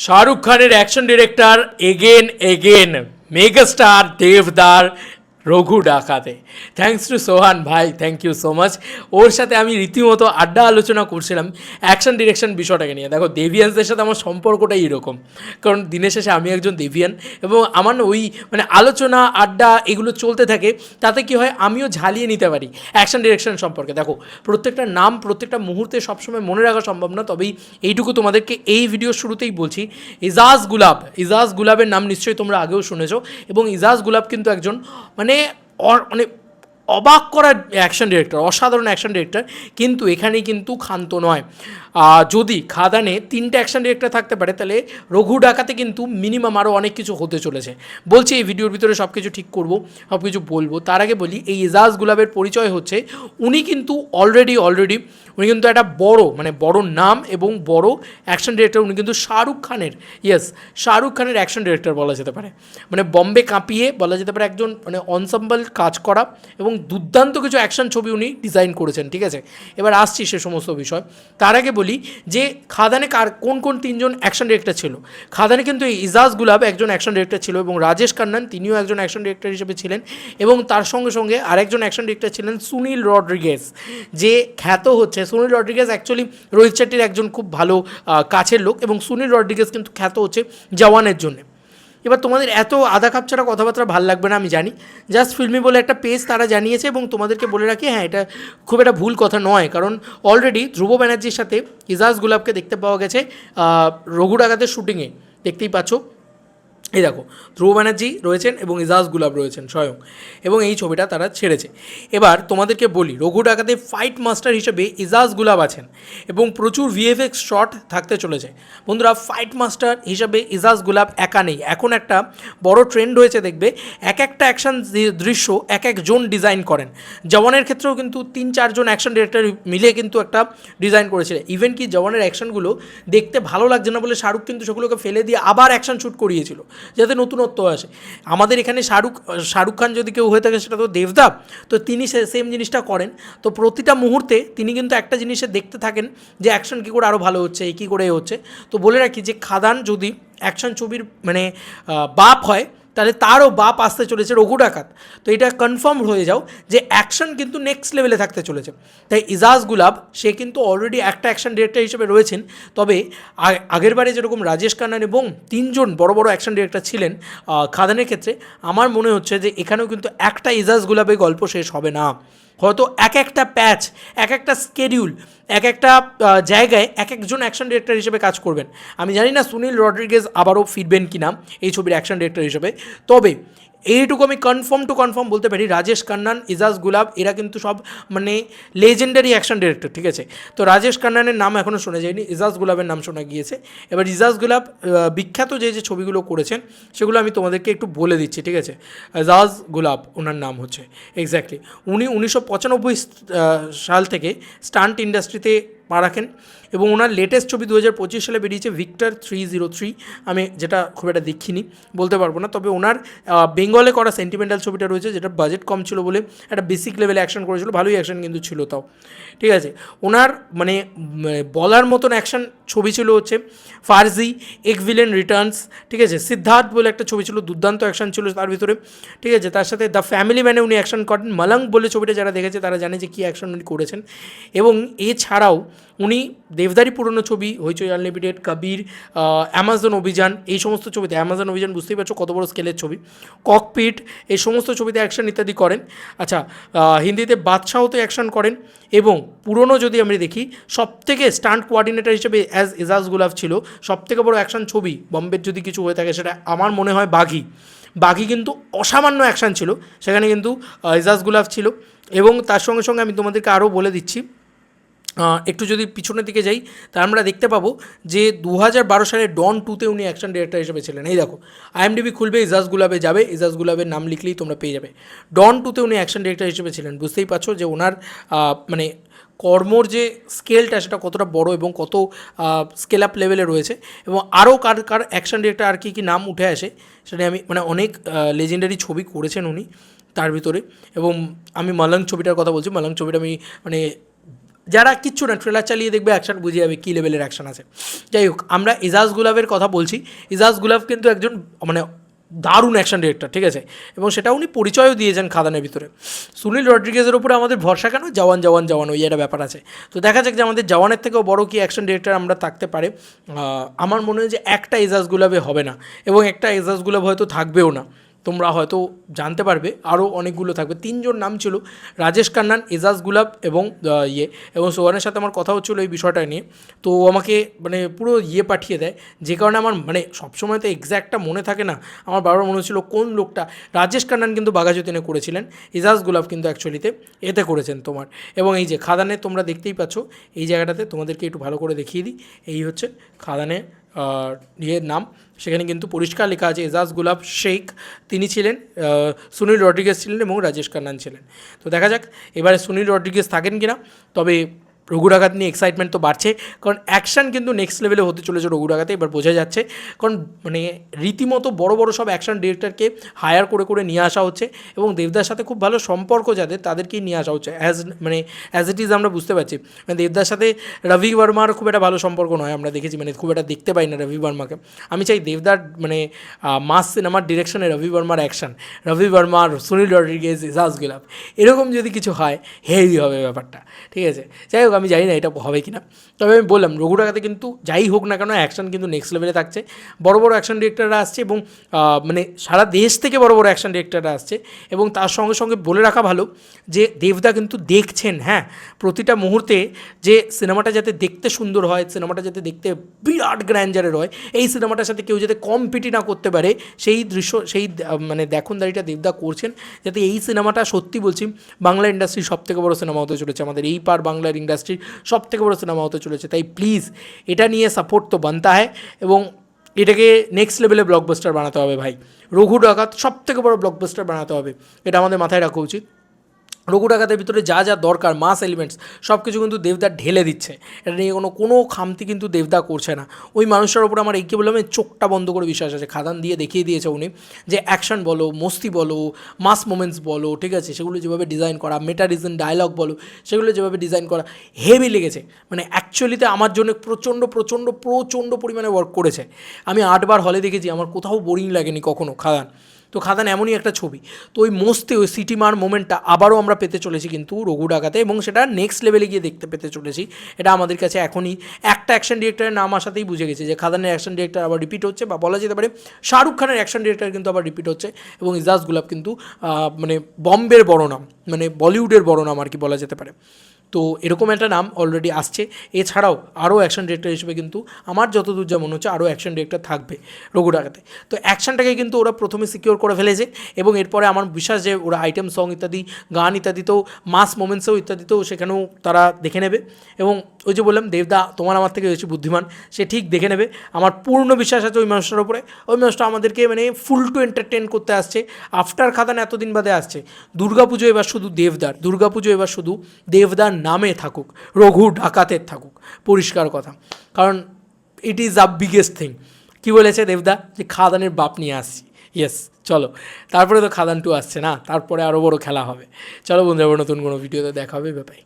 শাহরুখ খানের action director again again megastar দেবদার রঘু ডাকাতে। থ্যাঙ্কস টু সোহান ভাই থ্যাংক ইউ সো মাচ ওর সাথে আমি রীতিমতো আড্ডা আলোচনা করছিলাম। অ্যাকশন ডিরেকশন বিষয়টাকে নিয়ে। দেখো দেভিয়ান্সদের সাথে আমার সম্পর্কটাই এরকম। কারণ দিনের শেষে আমি একজন দেভিয়ান এবং আমার ওই মানে আলোচনা, আড্ডা এগুলো চলতে থাকে। তাতে কি হয়, আমিও ঝালিয়ে নিতে পারি অ্যাকশন ডিরেকশন সম্পর্কে। দেখো, প্রত্যেকটা নাম, প্রত্যেকটা মুহূর্তে সবসময় মনে রাখা সম্ভব না। তবেই এইটুকু তোমাদেরকে এই ভিডিও শুরুতেই বলছি। ইজাজ গুলাব ইজাজ গুলাবের নাম নিশ্চয়ই তোমরা আগেও শুনেছো। এবং ইজাজ গুলাব কিন্তু একজন মানে অ- মানে অবাক করা অ্যাকশন ডিরেক্টর অসাধারণ অ্যাকশন ডিরেক্টর কিন্তু এখানে কিন্তু ক্ষান্ত নয়। যদি খাদানে তিনটে অ্যাকশন ডিরেক্টর থাকতে পারে, তাহলে রঘু ডাকাতে কিন্তু মিনিমাম আরও অনেক কিছু হতে চলেছে। বলছি এই ভিডিওর ভিতরে সব কিছু ঠিক করব সব কিছু বলব। তার আগে বলি, এই এজাজ গুলাবের পরিচয় হচ্ছে, উনি কিন্তু অলরেডি অলরেডি উনি কিন্তু একটা বড় মানে বড় নাম এবং বড় অ্যাকশন ডিরেক্টর উনি কিন্তু শাহরুখ খানের ইয়েস শাহরুখ খানের অ্যাকশন ডিরেক্টর বলা যেতে পারে। মানে বম্বে কাঁপিয়ে বলা যেতে পারে একজন মানে অনসাম্বল কাজ করা এবং দুর্দান্ত কিছু অ্যাকশন ছবি উনি ডিজাইন করেছেন, ঠিক আছে? এবার আসছি সে সমস্ত বিষয়। তার আগে বলি যে, খাদানে কার, কোন কোন তিনজন অ্যাকশন ডিরেক্টর ছিল? খাদানে কিন্তু এই ইজাজ গুলাব একজন অ্যাকশন ডিরেক্টর ছিল এবং রাজেশ কান্নান, তিনিও একজন অ্যাকশন ডিরেক্টর হিসেবে ছিলেন এবং তার সঙ্গে সঙ্গে আরেকজন অ্যাকশন ডিরেক্টর ছিলেন সুনীল রড্রিগেজ, যে খ্যাত হচ্ছে। সুনীল রড্রিগেজ অ্যাকচুয়ালি রোহিত শেট্টির একজন খুব ভালো কাছের লোক এবং সুনীল রড্রিগেজ কিন্তু খ্যাত হচ্ছে জওয়ানের জন্য। এবার তোমাদের এত আধা কাপ ছাড়া কথাবার্তা ভালো লাগবে না, আমি জানি। জাস্ট ফিল্মি বলে একটা পেজ তারা জানিয়েছে এবং তোমাদেরকে বলে রাখি হ্যাঁ এটা খুব একটা ভুল কথা নয়, কারণ অলরেডি ধ্রুব ব্যানার্জির সাথে ইজাজ গুলাবকে দেখতে পাওয়া গেছে রঘু ডাকাতের শুটিংয়ে দেখতেই পাচ্ছ এই দেখো, ধ্রুব ব্যানার্জি রয়েছেন এবং ইজাজ গুলাব রয়েছেন স্বয়ং, এবং এই ছবিটা তারা ছেড়েছে। এবার তোমাদেরকে বলি, রঘু ডাকাতে ফাইট মাস্টার হিসেবে ইজাজ গুলাব আছেন এবং প্রচুর ভিএফএক্স শট থাকতে চলেছে। বন্ধুরা ফাইট মাস্টার হিসেবে ইজাজ গুলাব একা নেই। এখন একটা বড় ট্রেন্ড হয়েছে, দেখবে, এক একটা অ্যাকশন দৃশ্য এক একজন ডিজাইন করেন। জওয়ানের ক্ষেত্রেও কিন্তু তিন চারজন অ্যাকশন ডিরেক্টর মিলে কিন্তু একটা ডিজাইন করেছিল ইভেন কি জওয়ানের অ্যাকশনগুলো দেখতে ভালো লাগছে না বলে শাহরুখ কিন্তু সেগুলোকে ফেলে দিয়ে আবার অ্যাকশন শ্যুট করিয়েছিল। যাতে নতুনত্ব আসে। আমাদের এখানে শাহরুখ শাহরুখ খান যদি কেউ হয়ে থাকে, সেটা তো দেবদাব তো তিনি সেম জিনিসটা করেন। তো প্রতিটা মুহূর্তে তিনি কিন্তু একটা জিনিসে দেখতে থাকেন যে অ্যাকশন কী করে আরও ভালো হচ্ছে কী করে হচ্ছে। তো বলে রাখি যে খাদান যদি অ্যাকশন ছবির মানে বাপ হয় তাহলে তারও বাপ আসতে চলেছে রঘু ডাকাত। তো এটা কনফার্ম হয়ে যাও যে অ্যাকশন কিন্তু নেক্সট লেভেলে থাকতে চলেছে। তাই ইজাজ গুলাব, সে কিন্তু অলরেডি একটা অ্যাকশন ডিরেক্টর হিসেবে রয়েছেন। তবে আগের বারে যেরকম রাজেশ কান্নান এবং তিনজন বড় বড় অ্যাকশন ডিরেক্টর ছিলেন খাদানের ক্ষেত্রে, আমার মনে হচ্ছে যে এখানেও কিন্তু একটা ইজাজ গুলাবের গল্প শেষ হবে না। হয়তো এক একটা প্যাচ, এক একটা স্কেডিউল এক একটা জায়গায় এক একজন অ্যাকশন ডিরেক্টর হিসেবে কাজ করবেন। আমি জানি না সুনীল রড্রিগেজ আবারও ফিরবেন কি না এই ছবির অ্যাকশন ডিরেক্টর হিসেবে। তবে এইটুকু আমি কনফার্ম টু কনফার্ম বলতে পারি, রাজেশ কান্নান, ইজাজ গুলাব, এরা কিন্তু সব মানে লেজেন্ডারি অ্যাকশন ডিরেক্টর ঠিক আছে? তো রাজেশ কান্নানের নাম এখনও শোনা যায়নি, ইজাজ গুলাবের নাম শোনা গিয়েছে। এবার ইজাজ গুলাব বিখ্যাত যে যে ছবিগুলো করেছেন, সেগুলো আমি তোমাদেরকে একটু বলে দিচ্ছি, ঠিক আছে? ইজাজ গুলাব, ওনার নাম হচ্ছে এক্স্যাক্টলি উনি উনিশশো পঁচানব্বই সাল থেকে স্টান্ট ইন্ডাস্ট্রিতে পা রাখেন। এবং ওনার লেটেস্ট ছবি দু হাজার পঁচিশ সালে বেরিয়েছে ভিক্টর থ্রি জিরো থ্রি আমি যেটা খুব একটা দেখিনি, বলতে পারব না। তবে ওনার বেঙ্গলে করা সেন্টিমেন্টাল ছবিটা রয়েছে, যেটা বাজেট কম ছিল বলে একটা বেসিক লেভেলে অ্যাকশন করেছিল। ভালোই অ্যাকশন কিন্তু ছিল তাও। ঠিক আছে? ওনার মানে বলার মতন অ্যাকশন ছবি ছিল হচ্ছে ফার্জি এক রিটার্নস, ঠিক আছে? সিদ্ধার্থ বলে একটা ছবি ছিল, দুর্দান্ত অ্যাকশন ছিল তার ভিতরে, ঠিক আছে? তার সাথে দ্য ফ্যামিলি ম্যানে উনি অ্যাকশন করেন। মালাং বলে ছবিটা যারা দেখেছে, তারা জানে যে কী অ্যাকশন উনি করেছেন। এবং এছাড়াও উনি দেবদারি পুরনো ছবি, হইচই আনলিমিটেড কবির অ্যামাজন অভিযান, এই সমস্ত ছবিতে অ্যামাজন অভিযান বুঝতেই পারছ কত বড় স্কেলের ছবি। ককপিট এই সমস্ত ছবিতে অ্যাকশন ইত্যাদি করেন। আচ্ছা হিন্দিতে বাদশাহতে অ্যাকশন করেন। এবং পুরনো যদি আমরা দেখি, সবথেকে স্টান্ট কোয়ার্ডিনেটর হিসেবে অ্যাজ এজাজ গুলাব ছিল, সবথেকে বড় অ্যাকশন ছবি বম্বের যদি কিছু হয়ে থাকে সেটা আমার মনে হয় বাঘি। বাঘি কিন্তু অসামান্য অ্যাকশন ছিল, সেখানে কিন্তু এজাজ গুলাব ছিল এবং তার সঙ্গে সঙ্গে আমি তোমাদেরকে আরও বলে দিচ্ছি একটু যদি পিছনের দিকে যাই তা আমরা দেখতে পাবো যে দু হাজার বারো সালে ডন টুতে উনি অ্যাকশন ডিরেক্টর হিসেবে ছিলেন। এই দেখো আইএমডিবি খুলবে, ইজাজ গুলাবে যাবে, ইজাজ গুলাবের নাম লিখলেই তোমরা পেয়ে যাবে। ডন টুতে উনি অ্যাকশন ডিরেক্টর হিসেবে ছিলেন, বুঝতেই পারছ যে ওনার মানে কর্মর যে স্কেলটা সেটা কতটা বড় এবং কত স্কেল আপ লেভেলে রয়েছে এবং আরও কার কার অ্যাকশন ডিরেক্টর আর কী কী নাম উঠে আসে, সেটা আমি মানে অনেক লেজেন্ডারি ছবি করেছেন উনি তার ভিতরে এবং আমি মালাং ছবিটার কথা বলছি, মালাং ছবিটা আমি মানে যারা কিচ্ছু না ট্রেলার চালিয়ে দেখবে অ্যাকশন বুঝে যাবে কী লেভেলের অ্যাকশন আছে। যাই হোক, আমরা ইজাজ গুলাবের কথা বলছি। ইজাজ গুলাব কিন্তু একজন মানে দারুণ অ্যাকশন ডিরেক্টর ঠিক আছে? এবং সেটা উনি পরিচয়ও দিয়েছেন খাদানের ভিতরে। সুনীল রড্রিগেজের উপরে আমাদের ভরসা কেন? জওয়ান জওয়ান জওয়ান, ওই একটা ব্যাপার আছে। তো দেখা যাক যে আমাদের জওয়ানের থেকেও বড় কি অ্যাকশন ডিরেক্টর আমরা থাকতে পারে। আমার মনে হয় যে একটা এজাজ গুলাবে হবে না, এবং একটা এজাজ গুলাব হয়তো থাকবেও না। তোমরা হয়তো জানতে পারবে আরও অনেকগুলো থাকবে। তিনজন নাম ছিল রাজেশ কান্নান, এজাজ গুলাব এবং ইয়ে এবং সোহানের সাথে আমার কথা হচ্ছিল এই বিষয়টা নিয়ে। তো আমাকে মানে পুরো ইয়ে পাঠিয়ে দেয়, যে কারণে আমার মানে সবসময় তো এক্স্যাক্টটা মনে থাকে না। আমার বারবার মনে হচ্ছিল কোন লোকটা। রাজেশ কান্নান কিন্তু বাঘাযতীনে করেছিলেন, এজাজ গুলাব কিন্তু অ্যাকচুয়ালিতে এতে করেছেন তোমার। এবং এই যে খাদানে তোমরা দেখতেই পাচ্ছ, এই জায়গাটাতে তোমাদেরকে একটু ভালো করে দেখিয়ে দিই। এই হচ্ছে খাদানে ইয়ের নাম। সেখানে কিন্তু পরিষ্কার লেখা আছে, এজাজ গুলাব শেখ। তিনি ছিলেন সুনীল রড্রিগেজ ছিলেন এবং রাজেশ কান্নান ছিলেন। তো দেখা যাক, এবারে সুনীল রড্রিগেজ থাকেন কিনা। তবে রঘু ডাকাত নিয়ে এক্সাইটমেন্ট তো বাড়ছে। কারণ অ্যাকশন কিন্তু নেক্সট লেভেলে হতে চলেছে রঘু ডাকাতে এবার বোঝা যাচ্ছে। কারণ মানে রীতিমতো বড় বড় সব অ্যাকশন ডিরেক্টরকে হায়ার করে করে নিয়ে আসা হচ্ছে এবং দেবদার সাথে খুব ভালো সম্পর্ক যাদের, তাদেরকেই নিয়ে আসা হচ্ছে। অ্যাজ মানে অ্যাজ ইট ইজ আমরা বুঝতে পারছি। মানে দেবদার সাথে রবি বর্মার খুব একটা ভালো সম্পর্ক নয়, আমরা দেখেছি। মানে খুব একটা দেখতে পাই না রবি বর্মাকে। আমি চাই দেবদার মানে মাস সিনেমার ডিরেকশনে রবি বর্মার অ্যাকশন রবি বর্মার, সুনীল রড্রিগেজ ইজাজ গুলাব এরকম যদি কিছু হয় হেভি হবে ব্যাপারটা। ঠিক আছে? যাই হোক আমি জানি না এটা হবে কিনা। তবে আমি বললাম রঘু ডাকাতে কিন্তু যাই হোক না কেন অ্যাকশন কিন্তু নেক্সট লেভেলে থাকছে। বড় বড় অ্যাকশন ডিরেক্টররা আসছে এবং মানে সারা দেশ থেকে বড় বড় অ্যাকশন ডিরেক্টররা আসছে এবং তার সঙ্গে সঙ্গে বলে রাখা ভালো যে, দেবদা কিন্তু দেখছেন হ্যাঁ। প্রতিটা মুহূর্তে যে সিনেমাটা যাতে দেখতে সুন্দর হয় সিনেমাটা যাতে দেখতে বিরাট গ্র্যান্ডারের হয়, এই সিনেমাটার সাথে কেউ যাতে কম্পিটি না করতে পারে, সেই দৃশ্য, সেই মানে দেখুন দাড়িটা দেবদা করছেন যাতে এই সিনেমাটা সত্যি বলছি, বাংলা ইন্ডাস্ট্রির সব থেকে বড় সিনেমা হতে চলেছে। আমাদের এই পার বাংলার ইন্ডাস্ট্রির সব থেকে বড় সিনেমা হতে চলেছে। তাই প্লিজ এটা নিয়ে সাপোর্ট তো বানতা হয় এবং এটাকে নেক্সট লেভেলে ব্লকবাস্টার বানাতে হবে ভাই। রঘু ডাকাত সব থেকে বড় ব্লকবাস্টার বানাতে হবে। এটা আমাদের মাথায় রাখা উচিত। রঘু ডাকাতের ভিতরে যা যা দরকার মাস এলিমেন্টস সব কিছু কিন্তু দেবদা ঢেলে দিচ্ছে। এটা নিয়ে কোনো কোনো খামতি কিন্তু দেবদা করছে না। ওই মানুষটার উপর আমার এই কি বললাম চোখটা বন্ধ করে বিশ্বাস আছে। খাদান দিয়ে দেখিয়ে দিয়েছে উনি যে অ্যাকশন বলো, মস্তি বলো মাস মোমেন্টস বলো, ঠিক আছে? সেগুলো যেভাবে ডিজাইন করা মেটা রিজন ডায়লগ বলো, সেগুলো যেভাবে ডিজাইন করা হেভি লেগেছে। মানে অ্যাকচুয়ালিতে আমার জন্য প্রচণ্ড প্রচণ্ড প্রচণ্ড পরিমাণে ওয়ার্ক করেছে। আমি আটবার হলে দেখেছি, আমার কোথাও বোরিং লাগেনি কখনো, খাদান। তো খাদান এমনই একটা ছবি। তো ওই মস্তে ওই সিটি মার মোমেন্টটা আবারও আমরা পেতে চলেছি কিন্তু রঘু ডাকাতে এবং সেটা নেক্সট লেভেলে গিয়ে দেখতে পেতে চলেছি। এটা আমাদের কাছে এখনই একটা অ্যাকশন ডিরেক্টরের নাম আসাতেই বুঝে গেছি যে খাদানের অ্যাকশন ডিরেক্টর আবার রিপিট হচ্ছে বা বলা যেতে পারে শাহরুখ খানের অ্যাকশন ডিরেক্টর কিন্তু আবার রিপিট হচ্ছে এবং ইজাজ গুলাব কিন্তু মানে বম্বের বড় নাম মানে বলিউডের বড় নাম আর কি বলা যেতে পারে। তো এরকম একটা নাম অলরেডি আসছে। এছাড়াও আরও অ্যাকশন ডিরেক্টর হিসেবে কিন্তু আমার যতদূর যা মনে হচ্ছে আরও অ্যাকশন ডিরেক্টর থাকবে রঘু ডাকাতে তো অ্যাকশনটাকে কিন্তু ওরা প্রথমে সিকিওর করে ফেলেছে এবং এরপরে আমার বিশ্বাস যে ওরা আইটেম সং ইত্যাদি, গান ইত্যাদিতেও মাস মোমেন্টসেও ইত্যাদিতেও সেখানেও তারা দেখে নেবে। এবং ওই যে বললাম, দেবদা তোমার আমার থেকে বেশি বুদ্ধিমান, সে ঠিক দেখে নেবে। আমার পূর্ণ বিশ্বাস আছে ওই মানুষটার উপরে। ওই মানুষটা আমাদেরকে মানে ফুল টু এন্টারটেন করতে আসছে। আফটার খাদান এতদিন বাদে আসছে। দুর্গাপুজো এবার শুধু দেবদার, দুর্গাপুজো এবার শুধু দেবদার নামে থাকুক, রঘু ডাকাতের থাকুক, পরিষ্কার কথা। কারণ it is a biggest thing কী বলেছে দেবদা? যে খাদানের বাপ নিয়ে আসছি। ইয়েস চলো। তারপরে তো খাদান টু আসছে না, তারপরে আরও বড় খেলা হবে। চলো বন্ধুরা নতুন কোনো ভিডিওতে দেখা হবে ব্যাপারে